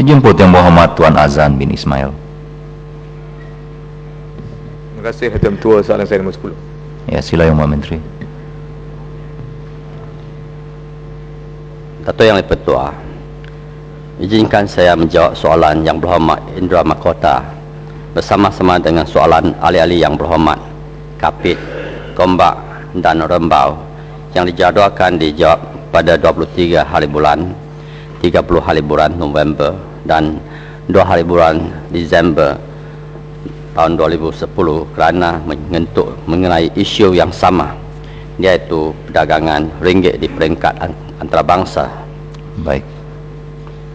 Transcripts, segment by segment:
Sejemput Yang Berhormat Tuan Azan bin Ismail. Terima kasih Tuan Tua soalan saya nombor 10. Ya, sila Yang Berhormat Menteri. Dato' Yang Dipertua, izinkan saya menjawab soalan Yang Berhormat Indra Makota bersama-sama dengan soalan ahli-ahli Yang Berhormat Kapit, Gombak dan Rembau yang dijadualkan dijawab pada 23 hari bulan 30 hari bulan November dan 2 hari bulan Disember tahun 2010 kerana menyentuh mengenai isu yang sama iaitu perdagangan ringgit di peringkat antarabangsa. Baik.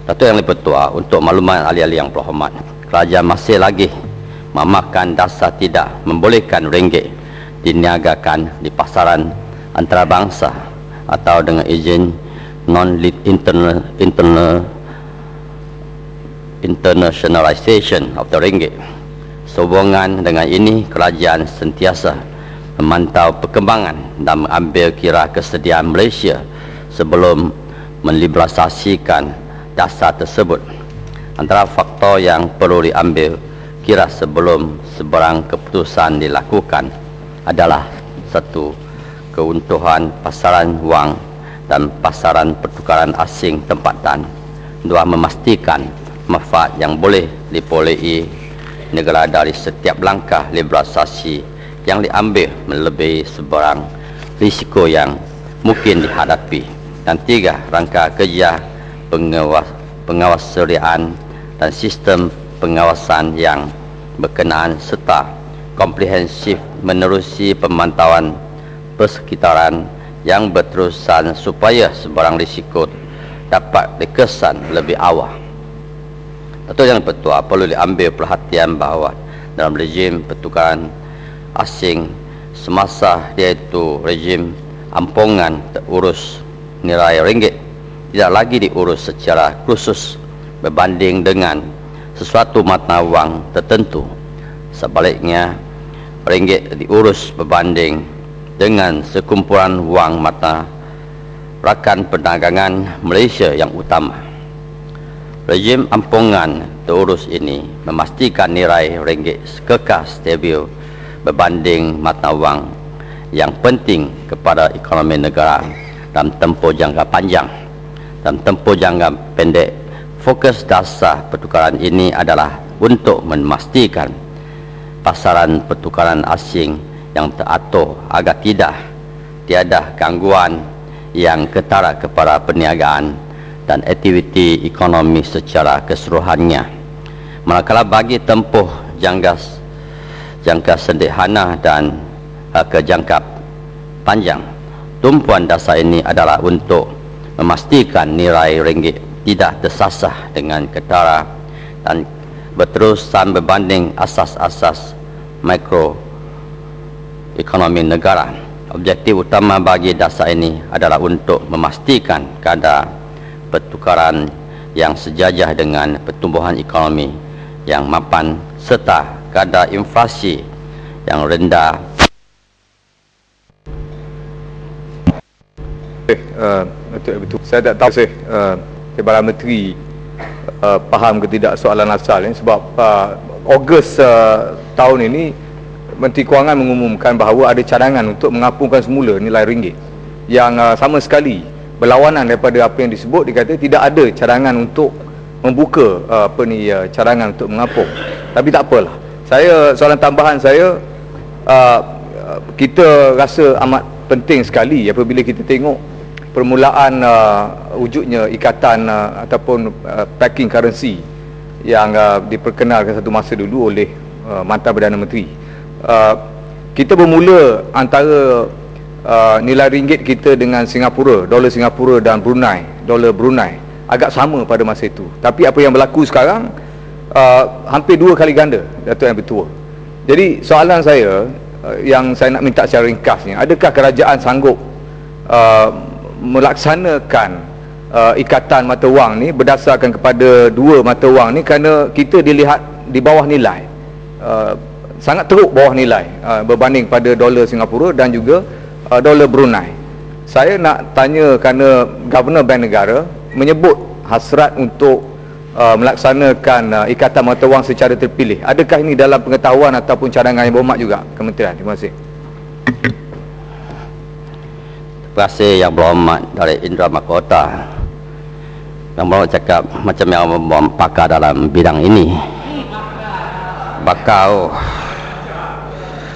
Datuk Yang Lebih Tua, untuk makluman ahli-ahli yang berhormat, kerajaan masih lagi memakan dasar tidak membolehkan ringgit diniagakan di pasaran antarabangsa atau dengan izin non internal internal internationalization of the ringgit. Sehubungan dengan ini, kerajaan sentiasa memantau perkembangan dan mengambil kira kesediaan Malaysia sebelum meliberalisasikan dasar tersebut. Antara faktor yang perlu diambil kira sebelum seberang keputusan dilakukan adalah satu keuntuhan pasaran wang dan pasaran pertukaran asing tempatan dua memastikan manfaat yang boleh diperolehi negara dari setiap langkah liberalisasi yang diambil melebihi seberang risiko yang mungkin dihadapi. Dan tiga rangka kerja pengawas pengawasarian dan sistem pengawasan yang berkenaan serta komprehensif menerusi pemantauan persekitaran yang berterusan supaya sebarang risiko dapat dikesan lebih awal. Datuk yang Pertua perlu diambil perhatian bahawa dalam rejim pertukaran asing semasa iaitu rejim ampungan terurus nilai ringgit tidak lagi diurus secara khusus berbanding dengan sesuatu mata wang tertentu. Sebaliknya, ringgit diurus berbanding dengan sekumpulan wang mata rakan perdagangan Malaysia yang utama. Rejim ampungan terurus ini memastikan nilai ringgit kekal stabil berbanding mata wang yang penting kepada ekonomi negara dalam tempoh jangka panjang. Dalam tempoh jangka pendek, fokus dasar pertukaran ini adalah untuk memastikan pasaran pertukaran asing yang teratur agar tidak tiada gangguan yang ketara kepada perniagaan dan aktiviti ekonomi secara keseluruhannya. Manakala bagi tempoh jangka jangka sederhana dan uh, ke jangka panjang, tumpuan dasar ini adalah untuk memastikan nilai ringgit tidak tersasah dengan ketara dan berterusan berbanding asas-asas makro ekonomi negara. Objektif utama bagi dasar ini adalah untuk memastikan kadar pertukaran yang sejajah dengan pertumbuhan ekonomi yang mapan serta kadar inflasi yang rendah. Eh, uh, betul betul. Saya tak tahu saya uh, Kepala Menteri uh, faham ke tidak soalan asal ini sebab uh, Ogos uh, tahun ini Menteri Kewangan mengumumkan bahawa ada cadangan untuk mengapungkan semula nilai ringgit. Yang uh, sama sekali berlawanan daripada apa yang disebut dikata tidak ada cadangan untuk membuka uh, apa ni uh, cadangan untuk mengapung. Tapi tak apalah. Saya soalan tambahan saya uh, kita rasa amat penting sekali apabila kita tengok permulaan uh, wujudnya ikatan uh, ataupun uh, packing currency yang uh, diperkenalkan satu masa dulu oleh uh, mantan Perdana Menteri Uh, kita bermula antara uh, nilai ringgit kita dengan Singapura, dolar Singapura dan Brunei, dolar Brunei agak sama pada masa itu. Tapi apa yang berlaku sekarang uh, hampir dua kali ganda Datuk yang bertua. Jadi soalan saya uh, yang saya nak minta secara ringkasnya, adakah kerajaan sanggup uh, melaksanakan uh, ikatan mata wang ni berdasarkan kepada dua mata wang ni kerana kita dilihat di bawah nilai. Uh, sangat teruk bawah nilai uh, berbanding pada dolar Singapura dan juga uh, dolar Brunei. Saya nak tanya kerana Governor Bank Negara menyebut hasrat untuk uh, melaksanakan uh, ikatan mata wang secara terpilih. Adakah ini dalam pengetahuan ataupun cadangan yang berhormat juga Kementerian? Terima kasih. Terima kasih yang berhormat dari Indra Mahkota. Yang berhormat cakap macam yang berhormat pakar dalam bidang ini. Bakal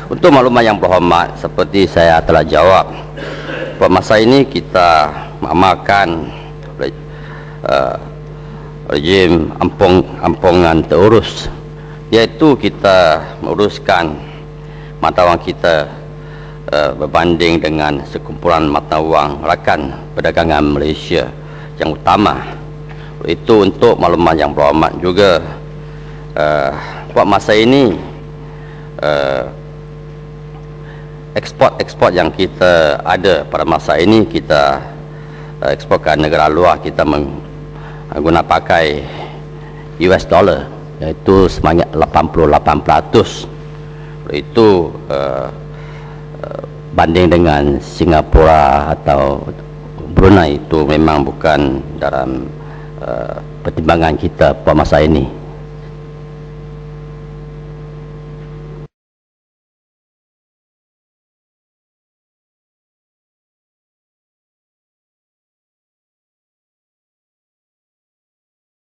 untuk maklumat yang berhormat seperti saya telah jawab pada masa ini kita mengamalkan uh, rejim ampung ampungan terurus iaitu kita menguruskan mata wang kita uh, berbanding dengan sekumpulan mata wang rakan perdagangan Malaysia yang utama. Itu untuk maklumat yang berhormat juga. Uh, buat masa ini uh, ekspor-ekspor yang kita ada pada masa ini kita uh, ekspor ke negara luar kita guna pakai US dollar iaitu sebanyak 88% itu uh, banding dengan Singapura atau Brunei itu memang bukan dalam pertimbangan kita pada masa ini